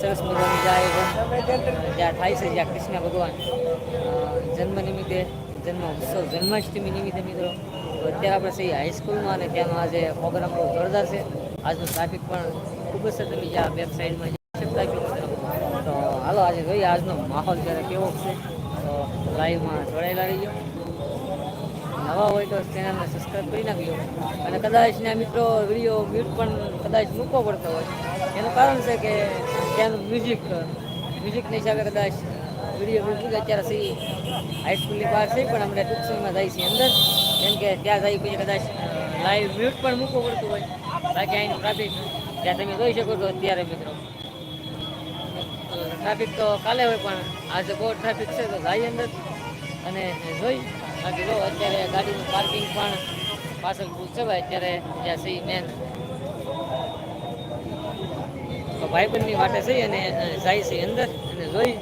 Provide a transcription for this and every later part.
સરસ મજાની જાય જ્યાં થાય છે, જ્યાં કૃષ્ણ ભગવાન. જન્મ નિમિત્તે, જન્મ ઉત્સવ, જન્માષ્ટમી નિમિત્તે મિત્રો. અત્યારે આપણે સહી હાઈસ્કૂલમાં અને ત્યાંનો આજે પ્રોગ્રામ બહુ જોરદાર છે. આજનો ટ્રાફિક પણ ખૂબ જ તમે જ્યાં સાઈડમાં જોઈ શકતા તો હાલો, આજે જોઈએ આજનો માહોલ ત્યારે કેવો છે. તો લાઈવમાં જોડાયેલા રહીજો. નવા હોય તો ચેનલને સબસ્ક્રાઈબ કરી નાખજો. અને કદાચ ને મિત્રો વીડિયો મ્યુટ પણ કદાચ મૂકવો પડતો હોય. એનું કારણ છે કે ત્યાંનું મ્યુઝિક મ્યુઝિકને હિસાબે કદાચ વીડિયો મ્યુઝિક અત્યારે સી હાઈસ્કૂલની બહાર છે, પણ અમને ટૂંક સમયમાં જાય છે અંદર. કેમ કે ત્યાં જાય પછી કદાચ લાઈવ મ્યુટ પણ મૂકવું પડતું હોય. બાકી અહીંનું ટ્રાફિક ત્યાં તમે જોઈ શકો છો અત્યારે મિત્રો. ટ્રાફિક તો કાલે હોય પણ આજે બહુ ટ્રાફિક છે, તો જાય અંદર અને જોઈ. બાકી જો અત્યારે ગાડીનું પાર્કિંગ પણ પાછળ છે ભાઈ અત્યારે જ્યાં સી મેન તો ભાઈબંધની માટે છે અને જાય છે અંદર અને જોઈ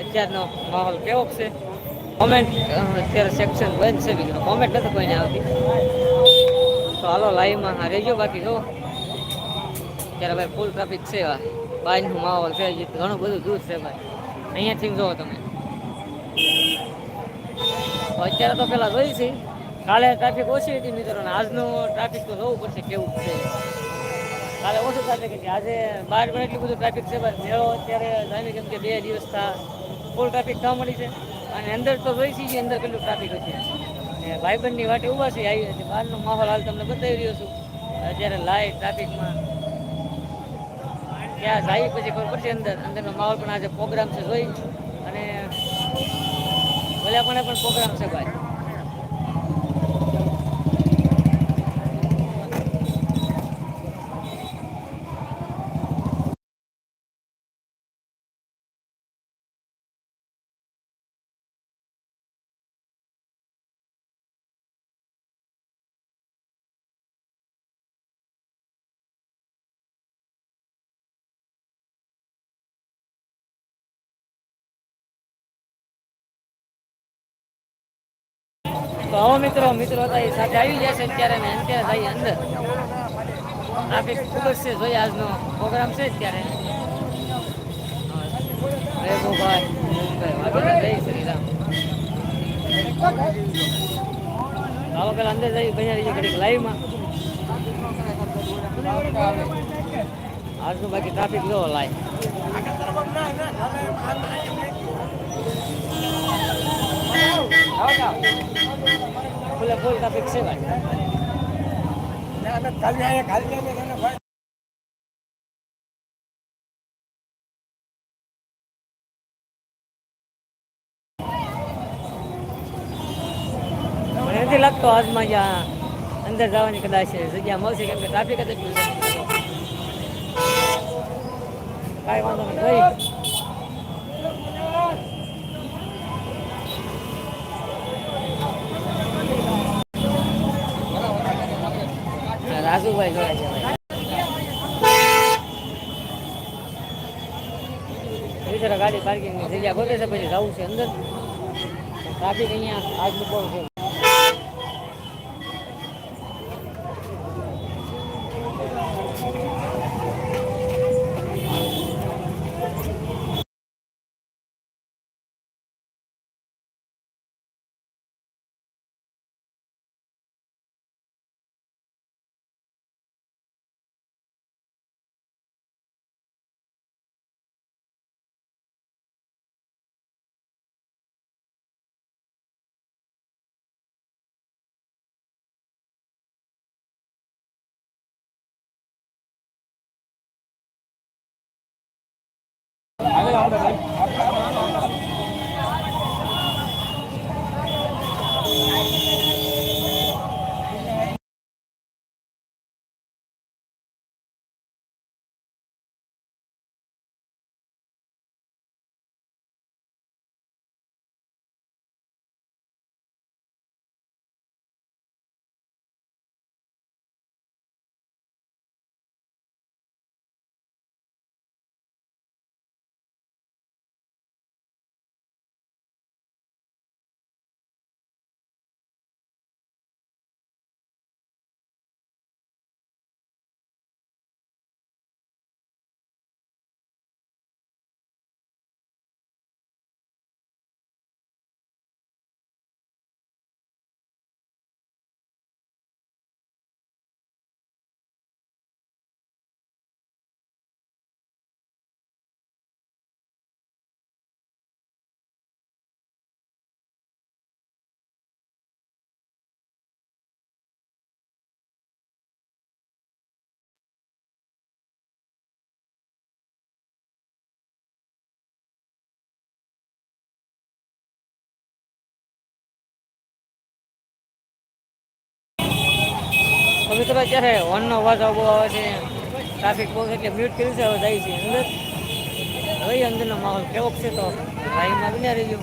અત્યારનો માહોલ કેવો છે. કોમેન્ટ અત્યારે સેક્શન બંધ છે, બીજું કોમેન્ટ નથી કોઈને આવતી. તો હાલો લાઈવમાં હા રહેજો, બાકી જો. ત્યારે ભાઈ ફૂલ ટ્રાફિક છે બહારનું માહોલ છે ઘણું બધું દૂર છે, ભાઈ. અહીંયાથી જુઓ તમે. અત્યારે તો પેલા જોઈ છે. કાલે ટ્રાફિક ઓછી હતી મિત્રો આજનું ટ્રાફિક તો જોવું પડશે કેવું છે. કાલે ઓછું ટ્રાફિક હતી આજે બાર પણ એટલું બધું ટ્રાફિક છે બસ મેળો અત્યારે જાણી કેમ કે બે દિવસ ફૂલ ટ્રાફિક થવા મળી છે. અને અંદર તો જોઈ છે અંદર કેટલું ટ્રાફિક હતી ને ભાઈબંધની વાટે ઊભા છે, આવી હતી બહારનો માહોલ હાલ તમને બતાવી રહ્યો છું. અત્યારે લાઈટ ટ્રાફિકમાં ત્યાં જાય પછી ખબર પડશે અંદર. અંદરનો માહોલ પણ આજે પ્રોગ્રામ છે, જોઈ. પણ પણ પ્રોગ્રામ છે ભાઈ. તો હવે મિત્રો મિત્રો સાથે આવી જશે અત્યારે ને અત્યારે થાય અંદર ટ્રાફિક ખૂબ જ છે જોઈએ આજનો પ્રોગ્રામ છે અત્યારે જય ગોપાલ જય શ્રી રામ આવો પેલા અંદર જઈ બન્યા રહીએ ઘડીક લાઈવમાં આજનું બાકી ટ્રાફિક જો લાઈવ ફૂલે ફૂલ ટ્રાફિક મને નથી લાગતો આજમાં જ્યાં અંદર જવાની કદાચ જગ્યા મળશે કેમ કે ટ્રાફિક જ એટલું કાંઈ વાંધો નહીં રાજુભાઈ જોડે છે ભાઈ. બિચારા ગાડી પાર્કિંગની જગ્યા ગોતે છે, પછી જવું છે અંદર. ટ્રાફિક અહીંયા આજનું પણ છે. Ja, dat મિત્રો અત્યારે હોર્નનો અવાજ બહુ આવે છે. ટ્રાફિક બહુ એટલે મ્યુટ કરી છે હવે જાય છે. અંદર. હવે અંદરનો માહોલ કેવો છે તો? ભાઈમાં બન્યા રહીજો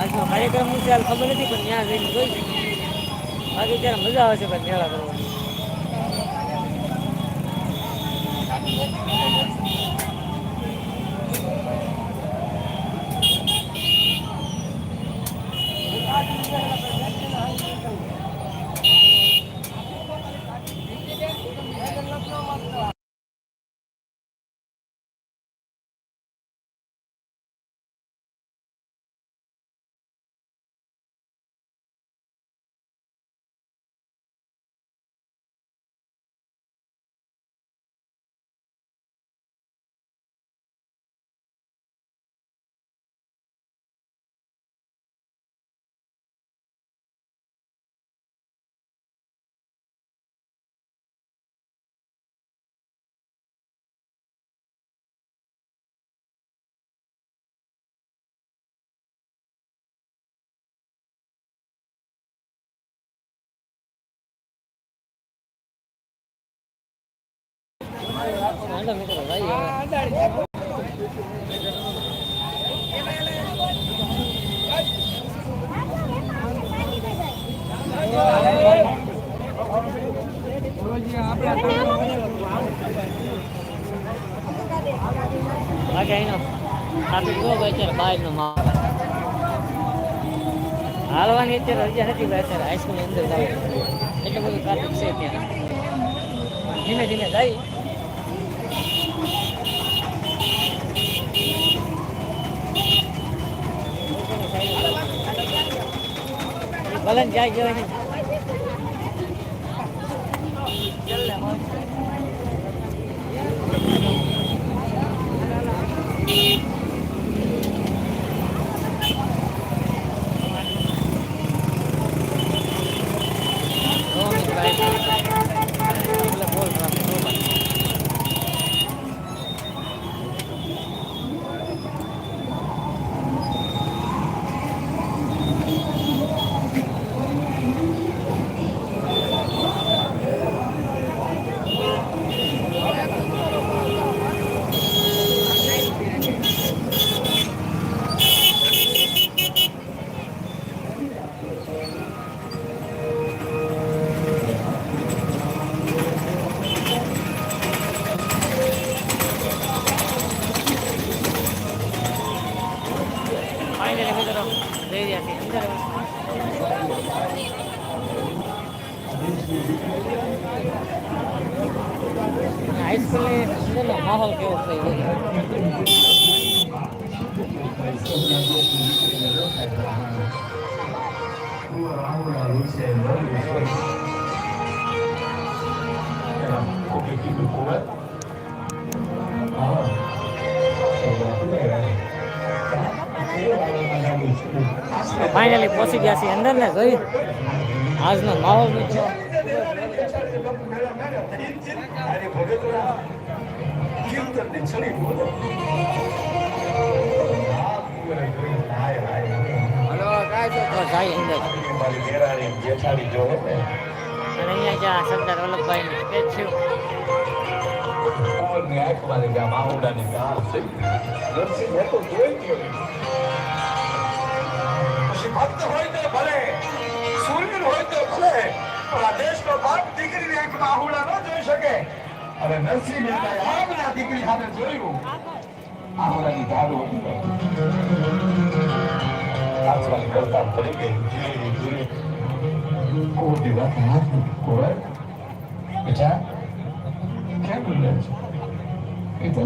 આજનો કાર્યક્રમ વિશે હાલ ખબર નથી, પણ ત્યાં જઈને જોઈ બાકી ત્યારે મજા આવે છે ભાઈ મેળા કરવાની. Thank મિત્રો હાલવાની અત્યારે રજા નથી અત્યારે હાઈસ્કૂલની અંદર જાય એટલું બધું ટ્રાફિક છે ત્યાં ધીમે ધીમે જાય ભલે ને જાય જવાય રહ્યા છીએ અંદર હાઈસ્કૂલની અંદરનો માહોલ કેવો થઈ ગયો ફાઇનલી પહોંચી ગયા છીએ અંદર ને જોઈ. આજનો માહોલ મિત્રો તો અને અહીંયા જ્યાં સરદાર વલ્લભભાઈનું સ્ટેચ્યુ ભક્ત હોય તો ભલે સુરવીર હોય તો ભલે, પણ આ દેશનો બાપ દીકરીને એક બાહુડા ન જોઈ શકે. અને નરસિંહ મહેતાએ આગના દીકરી સાથે જોયું. ધારો હતી. કરતા પડી ગઈ ધીરે ધીરે કોઈ કેમ છે? એ તો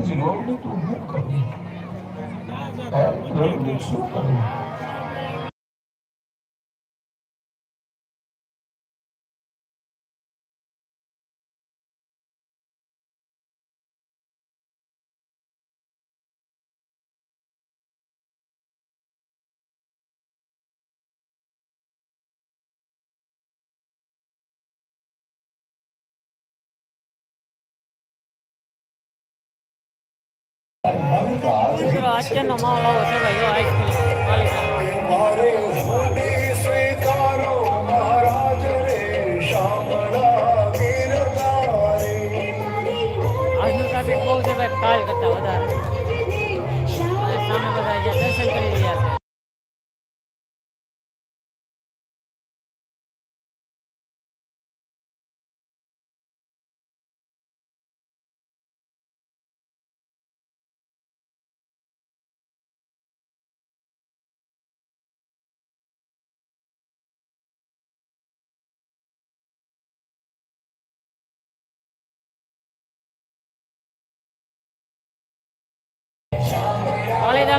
મિત્રો અત્યારનો માહોલ આવો છે, ભાઈ જો આજનું ટ્રાફિક બહુ છે કાલ કરતા વધારે. સામે બધા દર્શન કરી રહ્યા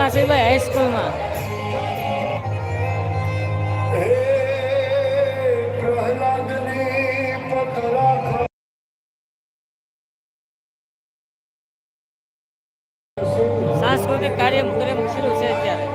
પાલીતાણા છે ભાઈ હાઈસ્કૂલમાં સાંસ્કૃતિક કાર્યક્રમ શરૂ છે અત્યારે.